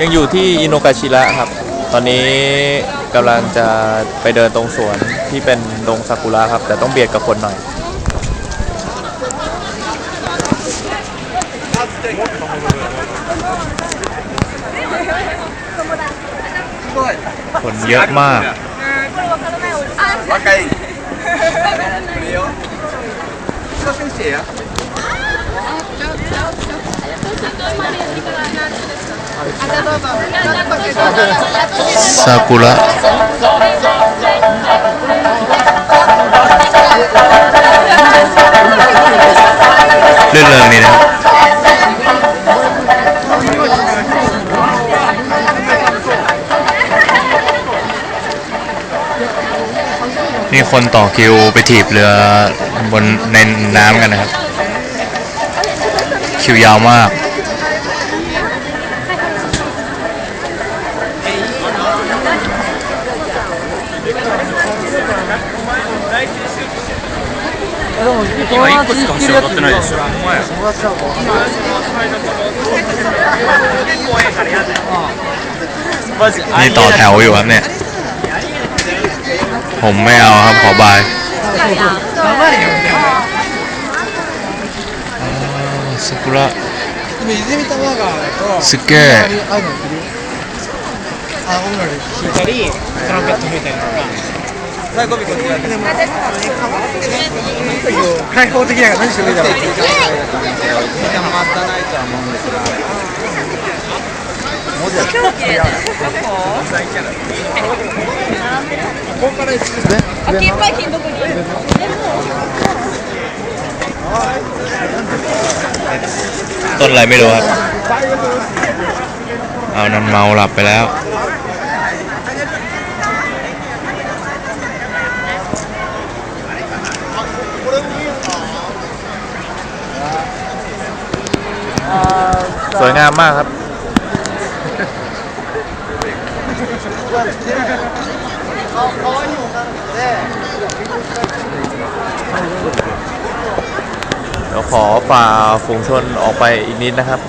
ยังอยู่ที่อินโนกาชิระครับ ตอนนี้กำลังจะไปเดินตรงสวนที่เป็นดงซากุระครับ แต่ต้องเบียดกับคนหน่อย คนเยอะมาก若い。 ซากุระเรื่องเริงนี่นะครับนี่คนต่อคิวไปถีบเรือบนในน้ำกันนะครับ คิวยาวมาก 今一個しか走り踊ってないでしょนี่ต่อแถวอยู่ครับเนี่ย ผมไม่เอาครับ ขอบายซากุระ でも泉玉川だとすっげえああいうの着るあ音楽弾いたりトランペット吹いたりとか 最後見こっちやって。開放的な何してもいいだろうまたないとは思うんですが。ต้นอะไรไม่รู้ครับ เอานันเมาหลับไปแล้ว สวยงามมากครับ เดี๋ยวขอฝ่าฝูงชนออกไปอีกนิดนะครับ